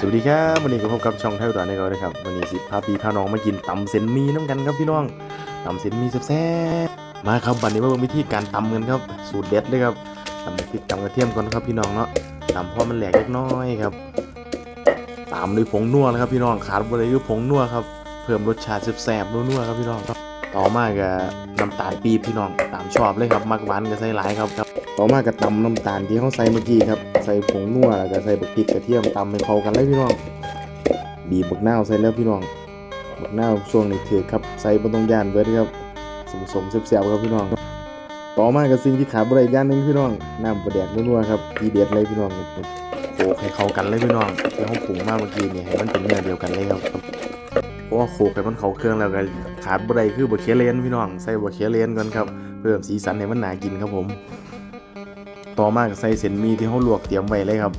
สวัสดีครับวันนี้ก็พบกับช่องไทยอุดรในเราเลยครับวันนี้สิพาพี่พาน้องมากินตำเส้นมีน้ำกันครับพี่น้องตำเส้นมีแซ่บๆมาครับวันนี้มาเบิ่งวิธีการตำกันครับสูตรเด็ดเลยครับตำพริกตำกระเทียมก่อนครับพี่น้องเนาะตำพอมันแหลกเล็กน้อยครับ ตามด้วยผงนัวนะครับ พี่น้องขาดบ่ได้คือผงนัวครับเพิ่มรสชาติแซ่บๆนัวๆครับพี่น้องต่อมาก็น้ำตาลปี๊บพี่น้องตามชอบเลยครับมักหวานก็ใส่หลายครับ ต่อมาก็ตำน้ำตาลที่เขาใส่เมื่อกี้ครับ ใส่ผงนัวแล้วก็ใส่บักพริกกระเทียมตำให้เข้ากันเลยพี่น้อง บีบบักนาวใส่แล้วพี่น้อง บักนาวช่วงนี้ถือครับ ใส่บ่ต้องย่านเบิดครับสมสมๆเสียบๆครับพี่น้อง ต่อมาก็สิ่งที่ขาดบ่ได้ย่างหนึงพี่น้อง น้ำปลาแดกนัวๆครับทีเด็ดเลยพี่น้องโขลกให้เข้ากันเลยพี่น้องที่เขาปรุงมาเมื่อกี้นี่ให้มันเป็นเนื้อเดียวกันเลยครับเพราะว่าโขลกให้มันเข้าเครื่องแล้วก็ขาดบ่ได้คือบะเขียเลนพี่น้อง ใส่บะเขียเลนก่อนครับ เพิ่มสีสันให้มันน่ากินครับผม ต่อมากใส่เส้นมีที่เขาลวกเตรียมไว้เลยครับ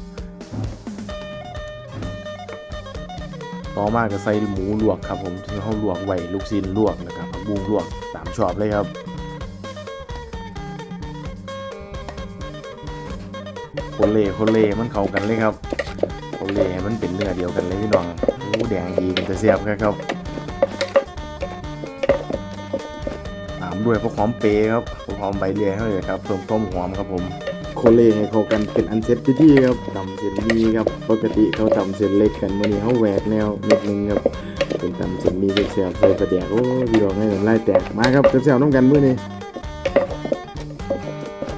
ต่อมาก็ใส่หมูลวกครับผมที่เขาลวกไว้ลูกชิ้นลวกนะครับผักบุ้งลวกตามชอบเลยครับคนเล่คนเล่มันเข้ากันเลยครับคนเล่มันเป็นเนื้อเดียวกันเลยพี่น้องหูแดงดีมันจะเสียบครับตามด้วยพวกหอมเปรย์ครับพวกหอมใบเลื่อยให้เลยครับเพิ่มต้มหอมครับผม โคเลให้เข้ากันเป็นอันเซ็ตพิธีครับตำเส้นมีครับปกติเขาตำเส้นเล็กกันวันนี้เขาแหวกแนวนิดนึงครับเป็นตำเส้นมีแซ่บๆใส่ปลาแดกโอ้ยพี่น้องให้น้ำลายแตกมาครับแซ่บน้ำกันมื้อนี้